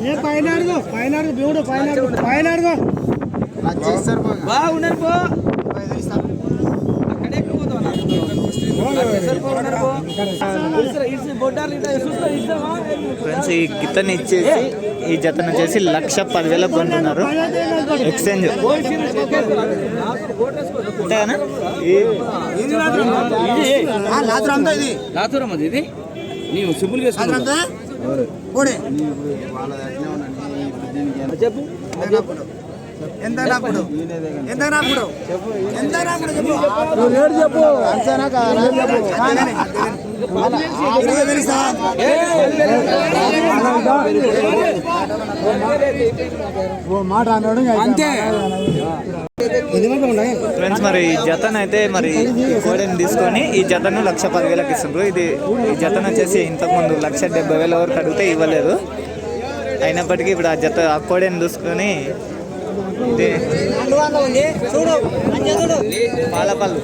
ఏ పైన అడుగు పైన అడుగు దేవుడు పైన అడుగు పైన అడుగు. బాగున్నారు పో? ఫ్రెండ్స్ ఈ గిత్తని ఇచ్చేసి ఈ జతను వచ్చేసి లక్ష పదివేలకు కొంటున్నారు. ఎక్స్చేంజ్ అంతేనా లాతురం అది ఇది. నీవు సింపుల్ చేసుకుంటా చెప్పు ఎంత ఎంత ఎంత చెప్పు నువ్వు రేటు చెప్పు ఇరవై వేలు ఇస్తావా? అంతే ఫ్రెండ్స్ మరి ఈ జతను అయితే మరి కోడెని తీసుకొని ఈ జతను లక్ష పదివేలకు ఇస్తుండ్రు. ఇది ఈ జతను వచ్చేసి ఇంతకుముందు లక్ష డెబ్బై వేల వరకు అడిగితే ఇవ్వలేదు. అయినప్పటికీ ఇప్పుడు ఆ జత ఆ కోడెని చూసుకొని పాలపల్లు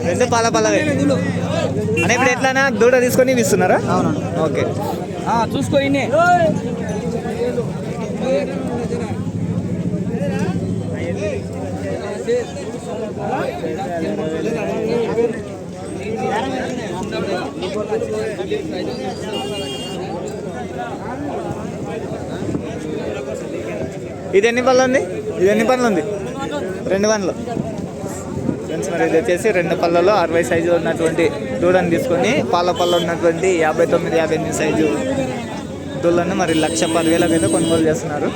రెండు ఎద్దులు. అని ఇప్పుడు ఎట్లానా దూడ తీసుకొని ఇస్తున్నారా? ఓకే. చూసుకో ఇన్ని. ఇది ఎన్ని పనులు ఉంది? ఇది ఎన్ని పనులు ఉంది? రెండు పనులు ఫ్రెండ్స్ మరి ఇది వచ్చేసి రెండు పళ్ళలో అరవై సైజు ఉన్నటువంటి దూడని తీసుకొని పాల పళ్ళు ఉన్నటువంటి యాభై తొమ్మిది యాభై ఎనిమిది సైజు దూళ్ళను మరి లక్ష పదివేలకు అయితే కొనుగోలు చేస్తున్నారు.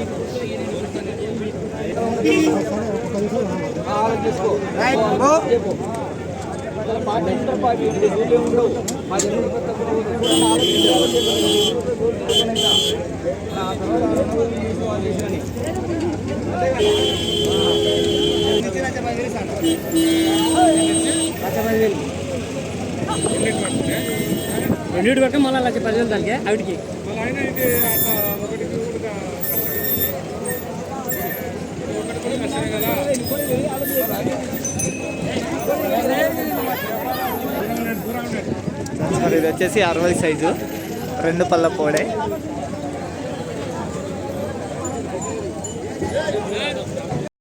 రెండింటి పక్క మళ్ళీ లక్ష పదివేలు దానికి ఆవిడికి. మరి ఇది వచ్చేసి అరవై సైజు రెండు పళ్ళ పోడే.